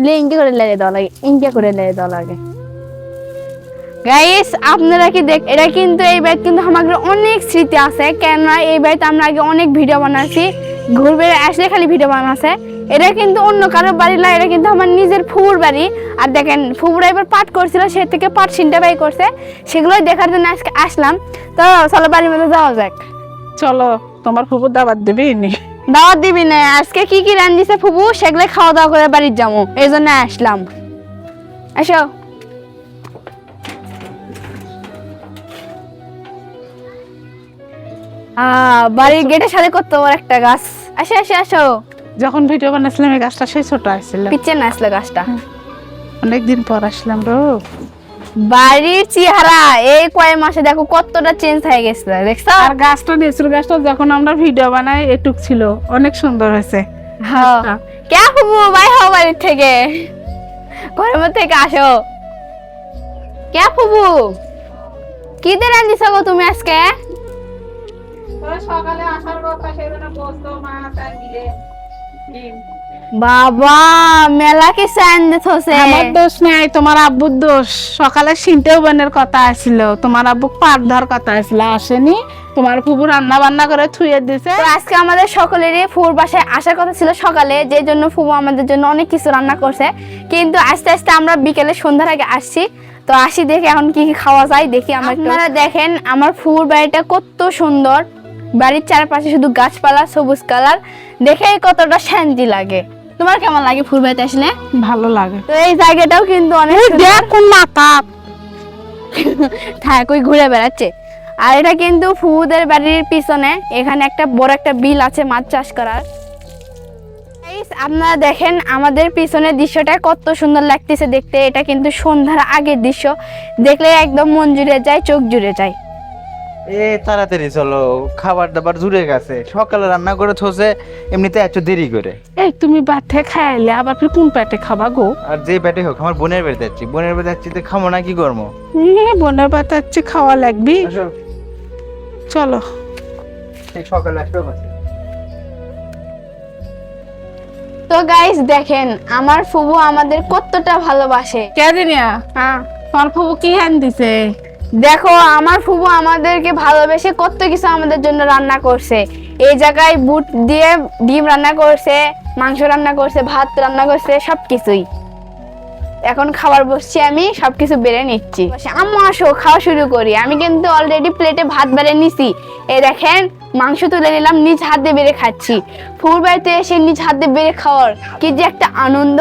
এলে ইনকে করে লেগে দেওয়া লাগে, ইনকে করে লেগে দেওয়া লাগে। গাইস আপনারা কি দেখ এটা কিন্তু এই বাড়িতে কিন্তু আমাদের অনেক স্মৃতি আছে। কেননা এই বাড়িতে আমরা আগে অনেক ভিডিও বানাচ্ছি ঘুরবে, আসলে খালি ভিডিও বানাচ্ছে এটা কিন্তু অন্য কারোর বাড়ি না এটা কিন্তু আমার নিজের ফুবুর বাড়ি। আর দেখেন, ফুবুরা এবার পাঠ করছিল, সে থেকে পাঠ সিনটা বাই করছে। সেগুলো দেখার জন্য আজকে আসলাম। তো চলো, বাড়ির মধ্যে যাওয়া যাক। চলো, তোমার ফুপুর দাবাত দেবে নি? দাওয়াত দিবি না আজকে কি কি রান দিছে ফুবু সেগুলো খাওয়া দাওয়া করে বাড়ির যাব এই জন্য আসলাম। আসো। বাড়ির গেটের সাথে কত বড় একটা গাছ। আসো আসো আসো। যখন ভিডিও বানাইছিলাম এই গাছটা সেই ছোট আসছিল পিচ্ছে না আসলে গাছটা। অনেকদিন পর আসলাম রো বাড়ির চেহারা এই কয়েক মাসে দেখো কতটা চেঞ্জ হয়ে গেছে দেখছ? আর গাছটা নেচুর গাছটা যখন আমরা ভিডিও বানাই এটুক ছিল। অনেক সুন্দর হয়েছে। হ্যাঁ কে ফুবু বাই হও বাড়ির থেকে। ঘরের মধ্যে থেকে আসো। কে ফুবু কি দিয়ে রান্ধিছ গো তুমি আজকে? সকালে আসার কথা সেজন্য বসতো মাছ আর মিলে। বাবা আমার দোষ নাই তোমার আব্বুর দোষ। সকালে বোনের কথা আসছিল তোমার আব্বু ধর কথা আসছিল আসেনি। তোমার ফুবু রান্না বান্না করে থুয়ে দিছে। তো আজকে আমাদের সকলেরই বাসায় আসার কথা ছিল সকালে যে জন্য ফুবু আমাদের জন্য অনেক কিছু রান্না করছে। কিন্তু আস্তে আস্তে আমরা বিকেলে সন্ধ্যার আগে আসছি। তো আসি দেখে এখন কি কি খাওয়া যায় দেখি আমরা আপনারা দেখেন আমার ফুর বাড়িটা কত সুন্দর। বাড়ির চারপাশে শুধু গাছপালা সবুজ কালার। দেখেই কতটা শান্তি লাগে। তোমার কেমন লাগে ফুল বাড়িতে আসলে? ভালো লাগে। তো এই জায়গাটাও কিন্তু অনেক সুন্দর। কোন মাথা। থাক ওই ঘুরে বেড়াচ্ছে। আর এটা কিন্তু ফুদের বাড়ির পিছনে। এখানে একটা বড় একটা বিল আছে মাছ চাষ করার। আপনারা দেখেন আমাদের পিছনের দৃশ্যটা কত সুন্দর লাগতেছে দেখতে। এটা কিন্তু সন্ধ্যার আগের দৃশ্য। দেখলে একদম মন জুড়ে যায় চোখ জুড়ে যায়। এ তাড়াতাড়ি চলো খাবার দাবার জুড়ে গেছে। সকালে রান্না করে থসে এমনিতে এত দেরি করে। এই তুমি খাইলে আবার ফির কোন পেটে খাবা গো? আর যে পেটে হোক আমার বোনের বাড়িতে যাচ্ছি। বোনের বাড়িতে যাচ্ছি তো খাব না কি করব বোনের বাতাচ্ছি খাওয়া লাগবি। চলো। সকালে আসবে তো গাইস দেখেন আমার ফুবু আমাদের কতটা ভালোবাসে। কে দিনিয়া হ্যাঁ। তোমার ফুবু কি হ্যান দিছে? দেখো, আমার ফুবু আমাদেরকে ভালোবেসে কত কিছু আমাদের জন্য রান্না করছে। এই জায়গায় বুট দিয়ে ডিম রান্না করছে, মাংস রান্না করছে, ভাত রান্না করছে, সবকিছুই। এখন খাবার বসছি আমি, সবকিছু বেড়ে নিচ্ছি। আম্মু, আসো, খাওয়া শুরু করি। আমি কিন্তু অলরেডি প্লেটে ভাত বেড়ে নিছি। এ দেখেন, মাংস তুলে নিলাম, নিজ হাত বেড়ে খাচ্ছি। ফুল বাড়িতে এসে নিজ হাত বেড়ে খাওয়ার, কি যে একটা আনন্দ।